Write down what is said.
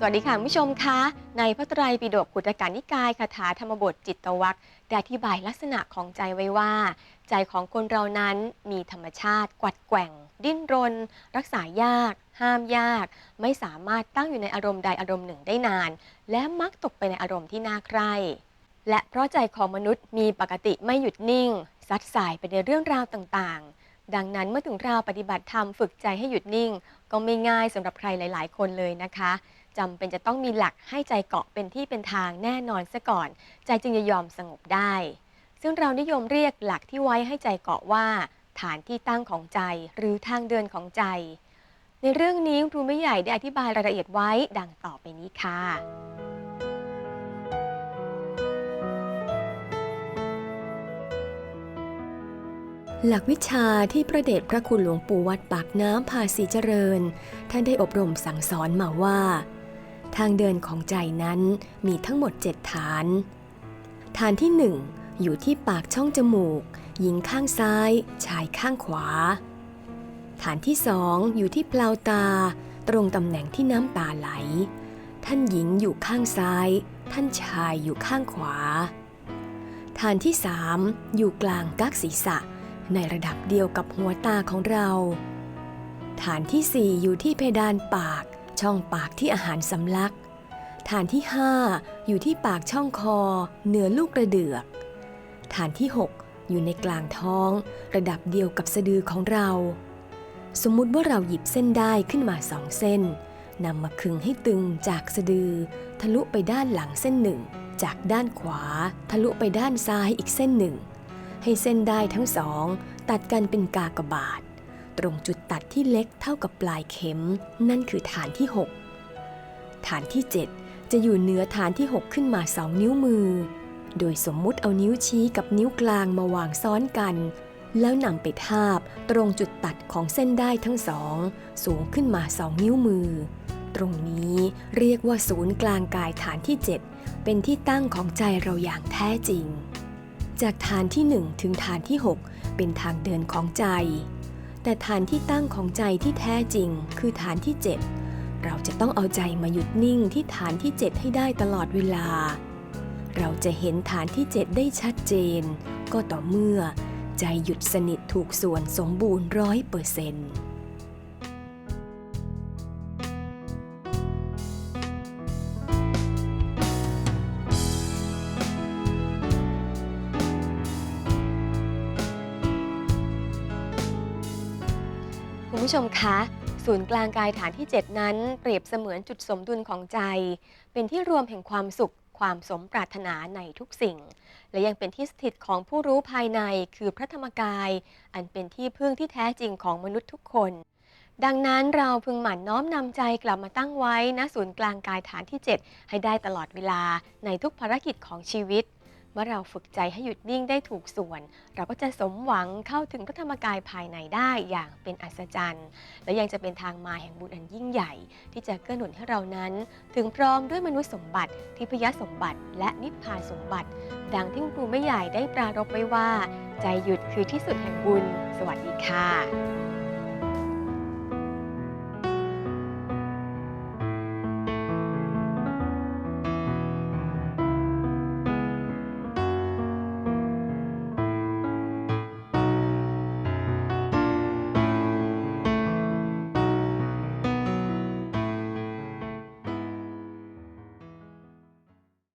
สวัสดีค่ะผู้ชมคะในพระไตรปิฎกขุตกานิกายคาถาธรรมบทจิตวัคได้อธิบายลักษณะของใจไว้ว่า ใจของคนเรานั้นมีธรรมชาติกวัดแกว่ง ดิ้นรน รักษายาก ห้ามยาก ไม่สามารถตั้งอยู่ในอารมณ์ใดอารมณ์หนึ่งได้นาน และมักตกไปในอารมณ์ที่น่าใคร่และเพราะใจของมนุษย์มีปกติไม่หยุดนิ่ง ซัดสายไปในเรื่องราวต่างๆ ดังนั้นเมื่อถึงราวปฏิบัติธรรมฝึกใจให้หยุดนิ่ง ก็ไม่ง่ายสำหรับใครหลาย ๆ คนเลยนะคะ จำเป็นจะต้องมีหลักให้ใจเกาะเป็นที่เป็นทางแน่นอนซะก่อน ใจจึงจะยอมสงบได้ ซึ่งเรานิยมเรียกหลักที่ไว้ให้ใจเกาะว่า ฐานที่ตั้งของใจหรือทางเดินของใจ ในเรื่องนี้ครูไม่ใหญ่ได้อธิบายรายละเอียดไว้ดังต่อไปนี้ค่ะหลักวิชาที่พระเดชพระคุณหลวงปู่วัดปากน้ำภาษีเจริญ ท่านได้อบรมสั่งสอนมาว่า ทางเดินของใจนั้นมีทั้งหมด 7 ฐาน ฐานที่ 1 อยู่ที่ปากช่องจมูก หญิงข้างซ้าย ชายข้างขวา ฐานที่สองอยู่ที่เปลาตา ตรงตำแหน่งที่น้ำตาไหล ท่านหญิงอยู่ข้างซ้าย ท่านชายอยู่ข้างขวา ฐานที่สามอยู่กลางกักศีรษะ ในระดับเดียวกับหัวตาของเรา ฐานที่4อยู่ที่เพดานปาก ช่องปากที่อาหารสำลัก ฐานที่ 5 อยู่ที่ปากช่องคอ เหนือลูกกระเดือก ฐานที่ 6 อยู่ในกลางท้อง ระดับเดียวกับสะดือของเรา สมมุติว่าเราหยิบเส้นได้ขึ้นมาสองเส้นนำมาขึงให้ตึงจากสะดือ ทะลุไปด้านหลังเส้นหนึ่ง จากด้านขวา ทะลุไปด้านซ้ายอีกเส้นหนึ่ง ให้เส้นได้ทั้งสอง ตัดกันเป็นกากบาท ตรงจุดตัดที่เล็กเท่ากับปลายเข็ม นั่นคือฐานที่ 6 ฐานที่ 7 จะอยู่เหนือฐานที่ 6 ขึ้นมาสองนิ้วมือ โดยสมมุติเอานิ้วชี้กับนิ้วกลางมาวางซ้อนกัน แล้วนำไปทาบตรงจุดตัดของเส้นได้ทั้งสอง สูงขึ้นมาสองนิ้วมือ ตรงนี้เรียกว่าศูนย์กลางกายฐานที่ 7 เป็นที่ตั้งของใจเราอย่างแท้จริง จากฐานที่ 1 ถึงฐานที่ 6 เป็นทางเดินของใจ แต่ฐานที่ตั้งของใจที่แท้จริง คือฐานที่ 7 เราจะต้องเอาใจมาหยุดนิ่งที่ฐานที่ 7 ให้ได้ตลอดเวลา เราจะเห็นฐานที่ 7 ได้ชัดเจน ก็ต่อเมื่อ ใจหยุดสนิทถูกส่วนสมบูรณ์ร้อยเปอร์เซ็นต์ ผู้ชมคะ ศูนย์กลางกายฐานที่ 7 นั้น เปรียบเสมือนจุดสมดุลของใจ เป็นที่รวมแห่งความสุข ความสมปรารถนาในทุกสิ่ง และยังเป็นที่สถิตของผู้รู้ภายในคือพระธรรมกาย อันเป็นที่พึ่งที่แท้จริงของมนุษย์ทุกคน ดังนั้นเราพึงหมั่นน้อมนำใจกลับมาตั้งไว้ณศูนย์กลางกายฐานที่ 7 ให้ได้ตลอดเวลาในทุกภารกิจของชีวิต เมื่อเราฝึกใจให้หยุดนิ่งได้ถูกส่วน เราก็จะสมหวังเข้าถึงพระธรรมกายภายในได้อย่างเป็นอัศจรรย์ และยังจะเป็นทางมาแห่งบุญอันยิ่งใหญ่ ที่จะเกื้อหนุนให้เรานั้น ถึงพร้อมด้วยมนุษย์สมบัติ ทิพยสมบัติ และนิพพานสมบัติ ดังที่คุณครูไม่ใหญ่ได้ปรารภไว้ว่า ใจหยุดคือที่สุดแห่งบุญ สวัสดีค่ะ